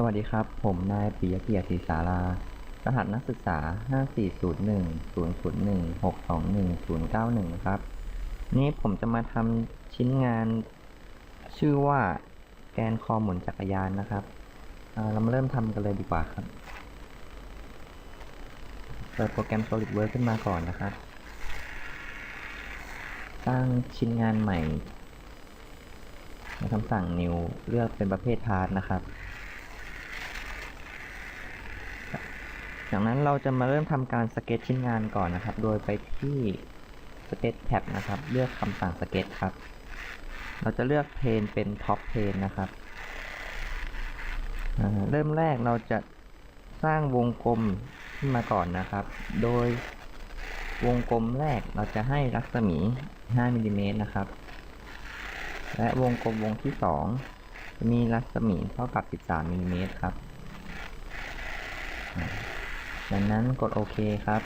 สวัสดีครับ ผมนายปิยเกียรติศรีสารารหัสนักศึกษา 5401-001-621-091นะครับ นี่ผมจะมาทำชิ้นงานชื่อว่าแกนคอหมุนจักรยานนะครับเรามาเริ่มทำกันเลยดีกว่าครับ เปิดโปรแกรม SolidWorks ขึ้นมาก่อนนะครับสร้างชิ้นงานใหม่ในคำสั่ง new เลือกเป็นประเภท part นะครับ จากนั้นเราจะมาเริ่มทำการสเก็ตชิ้นงานก่อนนะครับ โดยไปที่สเก็ตแท็บนะครับ เลือกคำสั่งสเก็ตครับ เราจะเลือกเพนเป็นท็อปเพนนะครับเริ่มแรกเราจะสร้างวงกลมขึ้นมาก่อนนะครับ โดยวงกลมแรกเราจะให้รัศมี 5มิลลิเมตรนะครับ และวงกลมวงที่ 2 มีรัศมีเท่ากับ 13มิลลิเมตรครับ ดังนั้นกดโอเคครับ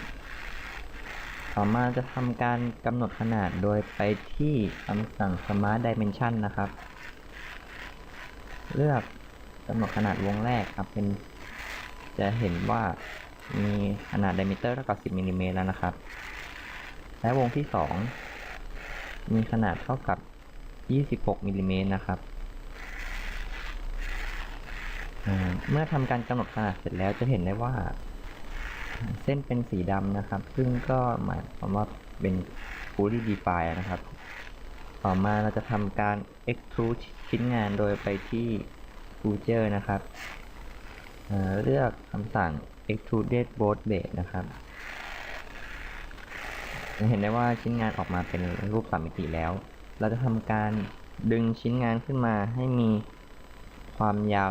ต่อมาจะทำการกำหนดขนาดโดยไปที่คำสั่ง Smart Dimension นะครับ เลือกกำหนดขนาดวงแรกครับเป็น จะเห็นว่ามีขนาด diameter เท่ากับ 10มิลลิเมตรแล้วนะครับ และวงที่ 2 มีขนาดเท่ากับ 26มิลลิเมตรนะครับเมื่อทำการกำหนดขนาดเสร็จแล้วจะเห็นได้ว่า เส้นเป็นสีดำนะครับ ซึ่งก็หมายความว่าเป็น fully defined นะครับ ต่อมาเราจะทำการ extrude ชิ้นงานโดยไปที่ Future นะครับเเลือกคำสั่ง extruded both base นะครับจะเห็นได้ว่าชิ้นงานออกมาเป็นรูปสามมิติแล้ว เราจะทำการดึงชิ้นงานขึ้นมาให้มีความยาว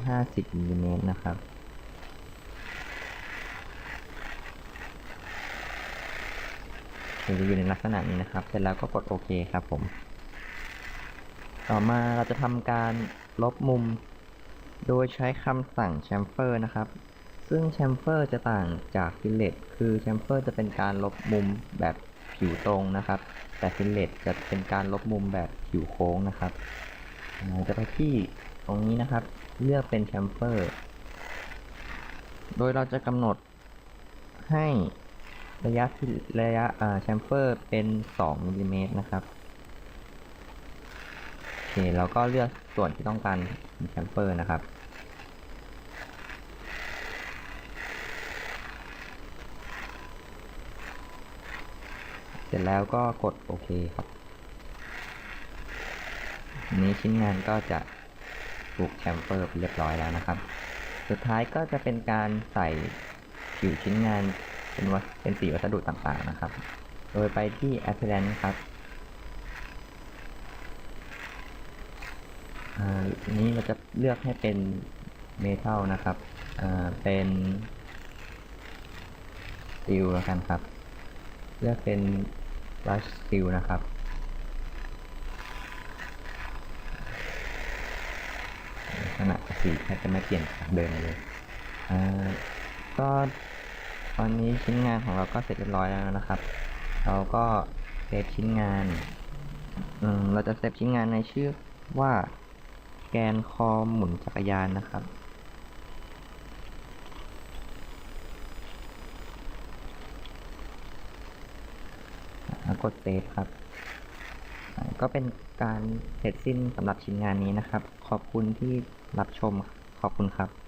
150มิลลิเมตรนะครับ ถึงจะอยู่ในลักษณะนี้นะครับ เสร็จแล้วก็กดโอเคครับผม ต่อมาเราจะทำการลบมุม โดยใช้คำสั่ง chamfer นะครับ ซึ่ง chamfer จะต่างจาก fillet คือ chamfer จะเป็นการลบมุมแบบผิวตรงนะครับ แต่ fillet จะเป็นการลบมุมแบบผิวโค้งนะครับ จะไปที่ตรงนี้นะครับ เลือกเป็น chamfer โดยเราจะกำหนดให้ ระยะที่ระยะอ่าแชมเฟอร์เป็น2มิลลิเมตรนะครับโอเคเราก็เลือกส่วนที่ต้องการแชมเฟอร์นะครับเสร็จแล้วก็กดโอเคครับนนี้ชิ้นงานก็จะถูกแชมเฟอร์เรียบร้อยแล้วนะครับ สุดท้ายก็จะเป็นการใส่ผิวชิ้นงาน เป็นวัสเป็นสีวัสดุต่างๆนะครับ โดยไปที่ Appearance ครับอันนี้เราจะเลือกให้เป็นเมทัลนะครับเป็นสตีลแล้วกันครับ เลือกเป็น brush steel นะครับขนาดสีแทบจะไม่เปลี่ยนจากเดิมเลย ก็ ตอนนี้ชิ้นงานของเราก็เสร็จเรียบร้อยแล้วนะครับ เราก็เซฟชิ้นงานอืมเราจะเซฟชิ้นงานในชื่อว่าแกนคอหมุนจักรยานนะครับ กดเซฟครับ ก็เป็นการเสร็จสิ้นสำหรับชิ้นงานนี้นะครับ ขอบคุณที่รับชม ขอบคุณครับ